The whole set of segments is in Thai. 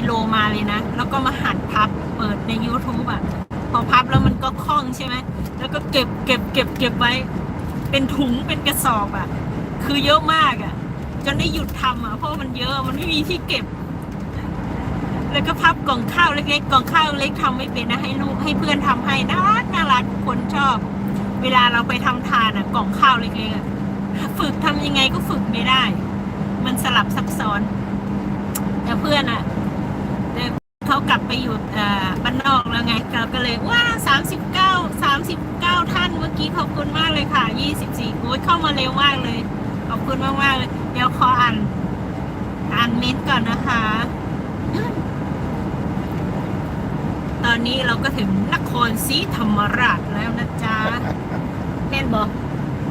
กิโลมาเลยนะ แล้วก็มาหัดพับเปิดใน YouTube อะ พอพับแล้วมันก็คล่องใช่ไหม แล้วก็เก็บเก็บเก็บเก็บไว้ เป็นถุงเป็นกระสอบอะ คือเยอะมากอะ จนได้หยุดทำอะ เพราะมันเยอะมันไม่มีที่เก็บ แล้วก็พับกล่องข้าวเล็กๆกล่องข้าวเล็กทำไม่เป็นนะให้ลูกให้เพื่อนทำให้น่ารักน่ารักคนชอบ เวลาเราไปทำทานอะ กล่องข้าวเล็กๆฝึกทำยังไงก็ฝึกไม่ได้ มันสลับซับซ้อนแต่เพื่อนอะ เข้ามาเร็วมากเลย ขอบคุณมากมากๆเลย เดี๋ยวขออ่าน อ่านเม้นต์ก่อนนะคะ ตอนนี้เราก็ถึงนครศรีธรรมราชแล้วนะจ๊ะแม่นบอก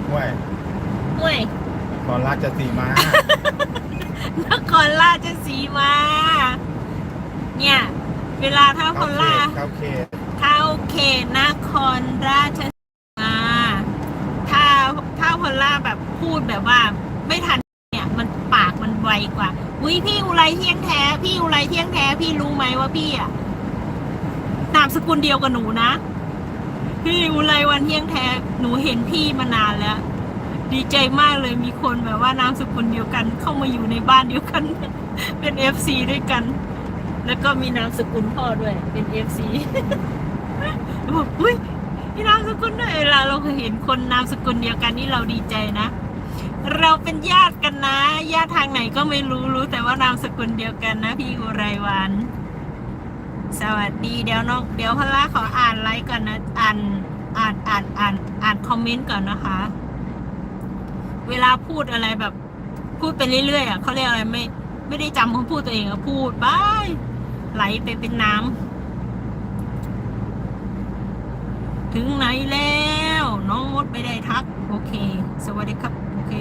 ห้วยเฮ้ยตอนราชสีมานครราชสีมา เนี่ย เวลาถ้าคนล่าเข้าเขตเข้าเขตนครราชสีมา ถ้าถ้าพอ ลล่าแบบพูดแบบว่า ไม่ทันเนี่ย มันปากมันไวกว่าอุ้ยพี่อุไรเที่ยงแท้ พี่อุไรเที่ยงแท้ พี่รู้ไหมว่าพี่อะนามสกุลเดียวกับหนูนะ พี่อุไรวันเที่ยงแท้ หนูเห็นพี่มานานแล้ว ดีใจมากเลยมีคนแบบว่านามสกุลเดียวกัน เข้ามาอยู่ในบ้านเดียวกัน เป็นเอฟซีด้วยกัน แล้วก็มีนามสกุลพ่อด้วย เป็นเอฟซีบอกอุ้ย มีนามสกุลด้วยเวลาเราเห็นคนนามสกุลเดียวกันนี่เราดีใจนะ เราเป็นญาติกันนะ ญาติทางไหนก็ไม่รู้รู้แต่ว่านามสกุลเดียวกันนะ พี่อุไรวัน สวัสดีเดี๋ยวน้องเดี๋ยวพล่าขออ่านไลค์ก่อนนะอ่านอ่านอ่านอ่านอ่านคอมเมนต์ก่อนนะคะ เวลาพูดอะไรแบบ พูดไปเรื่อยๆอะเขาเรียกอะไรไม่ ไม่ได้จำคำพูดตัวเองอะพูดไปไหลไปเป็นน้ำ ถึงไหนแล้ว น้องมดไม่ได้ทัก โอเค สวัสดีครับ โอเค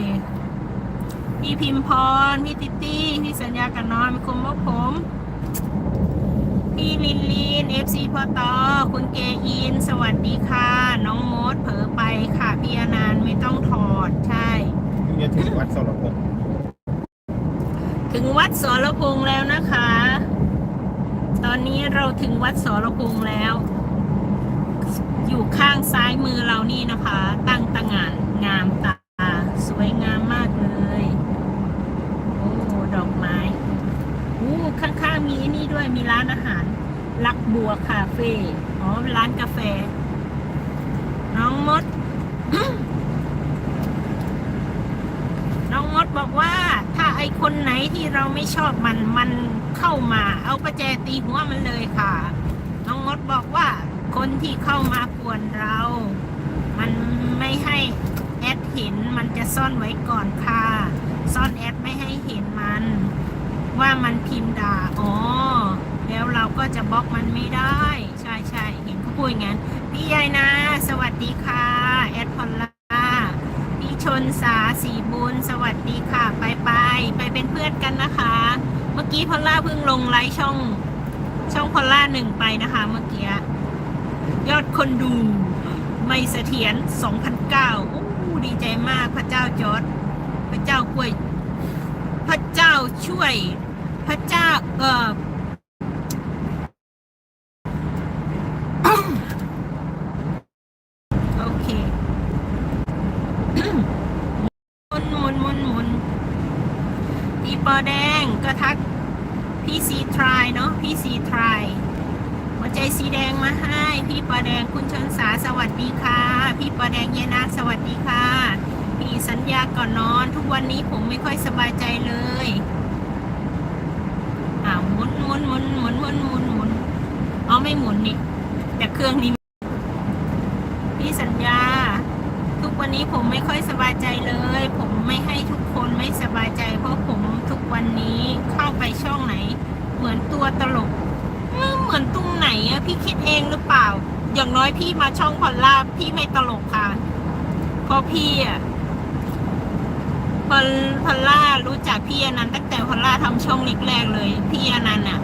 พี่พิมพร พี่ติตี้พี่สัญญากันนอนมีคนบอกผม พี่ลินลินเอฟซีพอตอคุณเกอิน สวัสดีค่ะ น้องมดเผลอไปค่ะพี่อนันต์ไม่ต้องถอดใช่เพิ่งจะถึงวัดสรพงษ์ถึงวัดสรพงษ์แล้วนะคะ ตอนนี้เราถึงวัดสรพงษ์แล้วอยู่ข้างซ้าย มือเรานี่นะคะ ตั้งตางานงามตาสวยงามมากเลย โอ้ดอกไม้โอ้ข้างๆมีนี่ด้วยมีร้านอาหาร ลักบัวคาเฟ่อ๋อร้านกาแฟ น้องมด น้องมดบอกว่า ถ้าไอคนไหนที่เราไม่ชอบมันมันเข้ามา เอาประแจตีหัวมันเลยค่ะ น้องมดบอกว่าคนที่เข้ามาป่วนเรา มันไม่ให้แอด เห็นมันจะซ่อนไว้ก่อนค่ะ ซ่อนแอดไม่ให้เห็นมัน ว่ามันพิมพ์ด่า อ๋อ แล้วเราก็จะบล็อกมันไม่ได้ ใช่ใช่เห็นเขาพูดอย่างนั้น พี่ยายนะ สวัสดีค่ะ แอดพอลล่า พี่ชนสาสีบุญ สวัสดีค่ะ ไปไปไปเป็นเพื่อนกันนะคะ เมื่อกี้พอลล่าเพิ่งลงไลฟ์ช่อง ช่องพอลล่าหนึ่งไปนะคะ เมื่อกี้ ยอดคนดูไม่เสถียร2,009โอ้ ดีใจมากพระเจ้าจอร์ดพระเจ้ากล้วย พระเจ้าช่วย พระเจ้าเออโอเคหมุนหมุนหมุนหมุนพี่ปอแดงก็ทักพี่ซีทรายเนาะพี่ซีทราย หัวใจสีแดงมาให้ พี่ปอแดงคุณชนสาสวัสดีค่ะ พี่ปอแดงเยนาสวัสดีค่ะ พี่สัญญาก่อนนอน ทุกวันนี้ผมไม่ค่อยสบายใจเลยอ่าหมุนหมุนหมุนหมุนหมุนหมุนหมุนเอไม่หมุนนี่แต่เครื่องนี้พี่สัญญา ทุกวันนี้ผมไม่ค่อยสบายใจเลย ผมไม่ให้ทุกคนไม่สบายใจ เพราะผมทุกวันนี้เข้าไปช่องไหน เหมือนตัวตลก พี่คิดเองหรือเปล่า อย่างน้อยพี่มาช่องพอลล่าพี่ไม่ตลกค่ะ เพราะพี่อะพอลพอลล่ารู้จักพี่อนันต์ตั้งแต่พอลล่าทำช่องแรกๆเลย พี่อนันต์อะ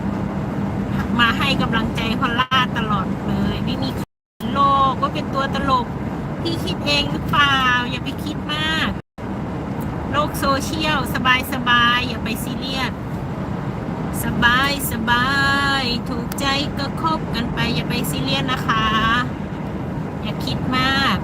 มาให้กำลังใจพอลล่าตลอดเลย ไม่มีโลกว่าเป็นตัวตลก พี่คิดเองหรือเปล่า อย่าไปคิดมาก โลกโซเชียลสบายสบายๆอย่าไปซีเรียส สบายสบาย ถูกใจก็คบกันไปอย่าไปซีเรียสนะคะ อย่าคิดมาก